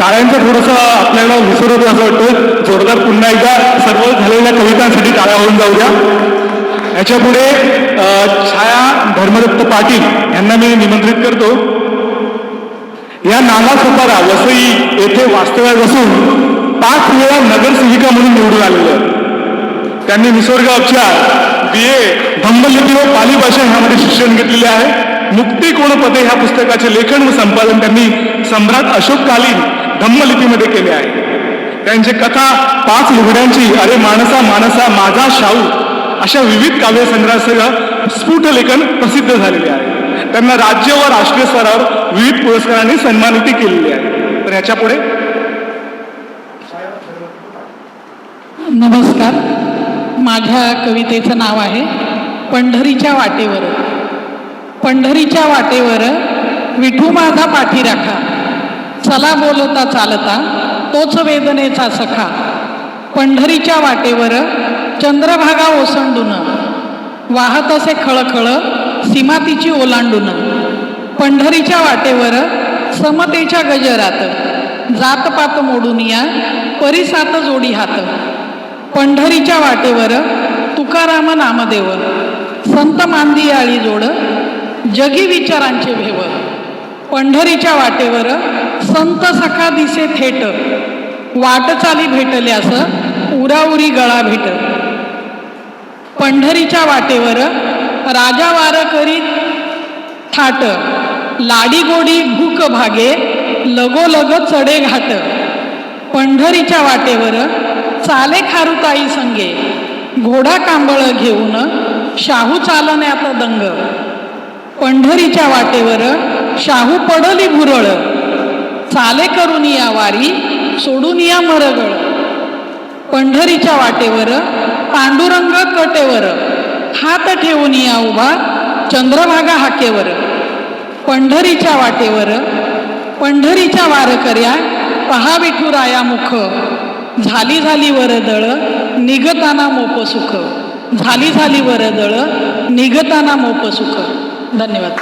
टाळ्यांचं थोडंसं आपल्याला विसरत असं वाटतं. जोरदार पुन्हा एकदा सर्व झालेल्या कवितांसाठी टाळ्या होऊन जाऊ द्या याच्यापुढे छाया धर्मदत्त पाटील यांना मी निमंत्रित करतो. या नाना सपारा वसई येथे वास्तव्यात असून पाच वेळा नगरसेविका म्हणून निवडून आलेलं त्यांनी निसर्ग अक्षर बी ए धम्मलिपी व पाली भाषा ह्यामध्ये शिक्षण घेतलेले आहे. मुक्ती कोण पदे ह्या पुस्तकाचे लेखन व संपादन त्यांनी सम्राट अशोक कालीन धम्मलिपीमध्ये केले आहे. त्यांची कथा पाच लुगड्यांची अरे माणसा मानसा माझा शाहू. अशा विविध काव्यसंग्रहासह स्फुट लेखन प्रसिद्ध झालेले आहे. त्यांना राज्य व राष्ट्रीय स्तरावर विविध पुरस्कारांनी सन्मानित केलेली आहे. तर ह्याच्या पुढे नमस्कार. माझ्या कवितेचं नाव आहे पंढरीच्या वाटेवर. पंढरीच्या वाटेवर विठू माझा पाठी राखा. चला बोलता चालता तोच वेदनेचा सखा. पंढरीच्या वाटेवर चंद्रभागा ओसंडून वाहत असे खळखळ सीमातीची ओलांडून पंढरीच्या वाटेवर समतेच्या गजरात जातपात मोडून या परिसात जोडी हात. पंढरीच्या वाटेवर तुकाराम नामदेव संत मांदियाळी जोड जगी विचारांचे भेव. पंढरीच्या वाटेवर संत सखा दिसे थेट. वाटचाली असं उराउरी गळा भेट. पंढरीच्या वाटेवर राजा वार करीत थाट. लाडी गोडी भूक भागे लगोलग चढे घाट. पंढरीच्या वाटेवर चाले खारुताई संगे. घोडा कांबळ घेऊन शाहू चालण्यात दंग. पंढरीच्या वाटेवर शाहू पडली भुरळ. चाले करून या वारी सोडून या मरगळ. पंढरीच्या वाटेवर पांडुरंग कटेवर हात ठेवून या उभा चंद्रभागा हाकेवर. पंढरीच्या वाटेवर पंढरीच्या वारकऱ्या पहा विठुराया मुख. झाली झाली वरदळ निगताना मोप सुख. झाली झाली वरदळ निगताना मोप सुख. धन्यवाद.